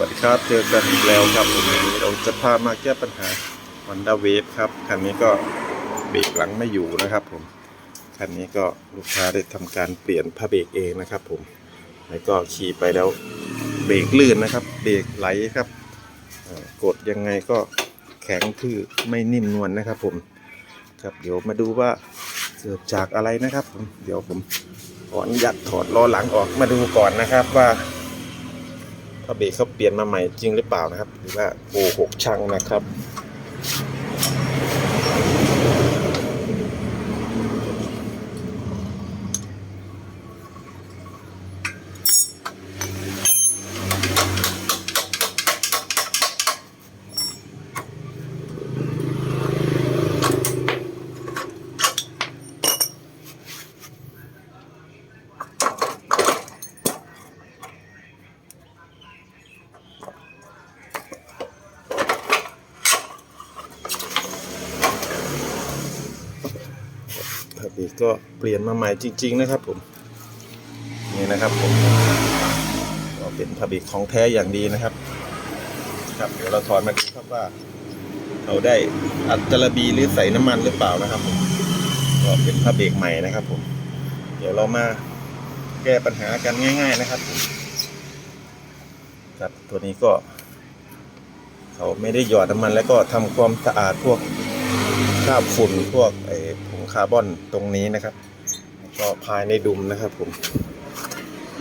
วัสดีครับ เจอกันอีกแล้วครับวันนี้เราจะพามาแก้ปัญหา Honda Wave ครับ คันนี้ก็เบรกหลังไม่อยู่นะครับผม คันนี้ก็ลูกค้าได้ทำการเปลี่ยนผ้าเบรกเองนะครับผม แล้วก็ขี่ไปแล้วเบรกลื่นนะครับ เบรกไหลครับ กดยังไงก็แข็งทื่อไม่นิ่มนวลนะครับผม ครับเดี๋ยวมาดูว่าเกิดจากอะไรนะครับผม เดี๋ยวผมขออนุญาตถอดล้อหลังออกมาดูก่อนนะครับว่า ผ้าเบรกเขาเปลี่ยนมาใหม่จริงหรือเปล่านะครับ หรือว่าโกหกช่างนะครับ ผ้าเบรกก็เปลี่ยนมาใหม่จริง ๆ นะครับผมนี่นะครับผมก็เป็นผ้าเบรกของแท้อย่างดีนะครับ ครับเดี๋ยวเราถอดมาดูครับว่า เราได้อัดจระบีหรือใส่น้ำมันหรือเปล่านะครับผมก็เป็นผ้าเบรกใหม่นะครับผม เดี๋ยวเรามาแก้ปัญหากันง่าย ๆ นะครับผมครับตัวนี้ก็ เขาไม่ได้หยอดน้ำมันแล้วก็ทำความสะอาดพวกคราบฝุ่นพวกไอาร์บอนตรงนี้นะครับ ก็ภายในดุมนะครับผม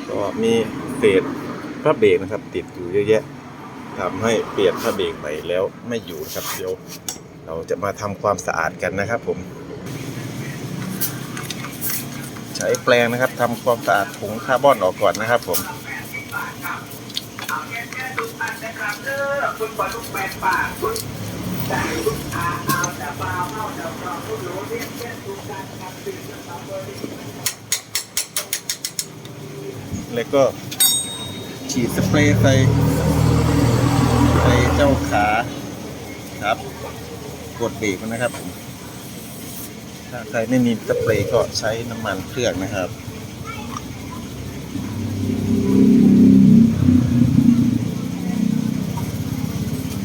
ก็มีเศษพระเบรกนะครับ ติดอยู่เยอะแยะทำให้เปลี่ยนพระเบรกใหม่แล้วไม่อยู่ครับเดี๋ยวเราจะมาทำความสะอาดกันนะครับผม ใช้แปรงนะครับทำความสะอาดผงคาร์บอนออกก่อนนะครับผม แล้วก็ฉีดสเปรย์ใส่ใส่เจ้าขาครับ กดเบรกมันนะครับผมถ้าใครไม่มีสเปรย์ก็ใช้น้ำมันเครื่องนะครับ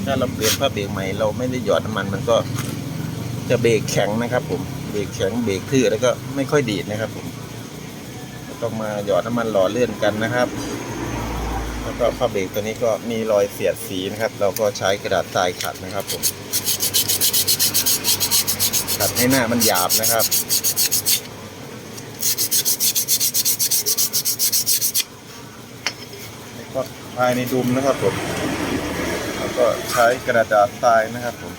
ถ้าเราเปลี่ยนผ้าเบรกใหม่เราไม่ได้หยอดน้ำมันมันก็จะเบรกแข็งนะครับผม เบรกแข็งเบรกทื่อแล้วก็ไม่ค่อยดีดนะครับผมต้องมาหยอดน้ำมันหล่อเลื่อนกันนะครับ แล้วก็ผ้าเบรกตัวนี้ก็มีรอยเสียดสีนะครับ เราก็ใช้กระดาษทรายขัดนะครับผมขัดให้หน้ามันหยาบนะครับแล้วก็ภายในดุมนะครับผมแล้วก็ใช้กระดาษทรายนะครับผม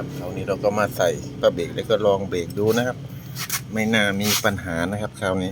ครับคราวนี้เรา ก็มาใส่ปะเบรกแล้วก็ลองเบรกดูนะครับ ไม่น่ามีปัญหานะครับคราวนี้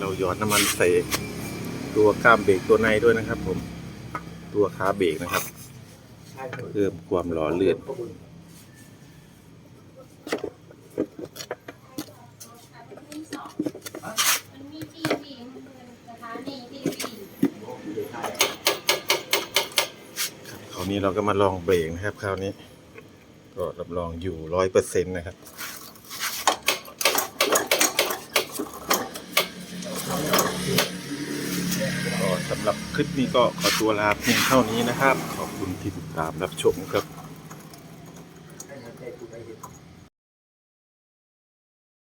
เราหยอดน้ำมันใส่ตัวก้ามเบรกตัวในด้วยนะครับ ผมตัวขาเบรกนะครับ เพิ่มความหล่อเลื่อนคราวนี้เราก็มาลองเบรกนะครับ คราวนี้ ก็รับรองอยู่ร้อยเปอร์เซ็นต์นะครับ ก็ สำหรับคลิปนี้ก็ขอตัวลาเพียงเท่านี้นะครับ ขอบคุณที่ติดตามรับชมครับ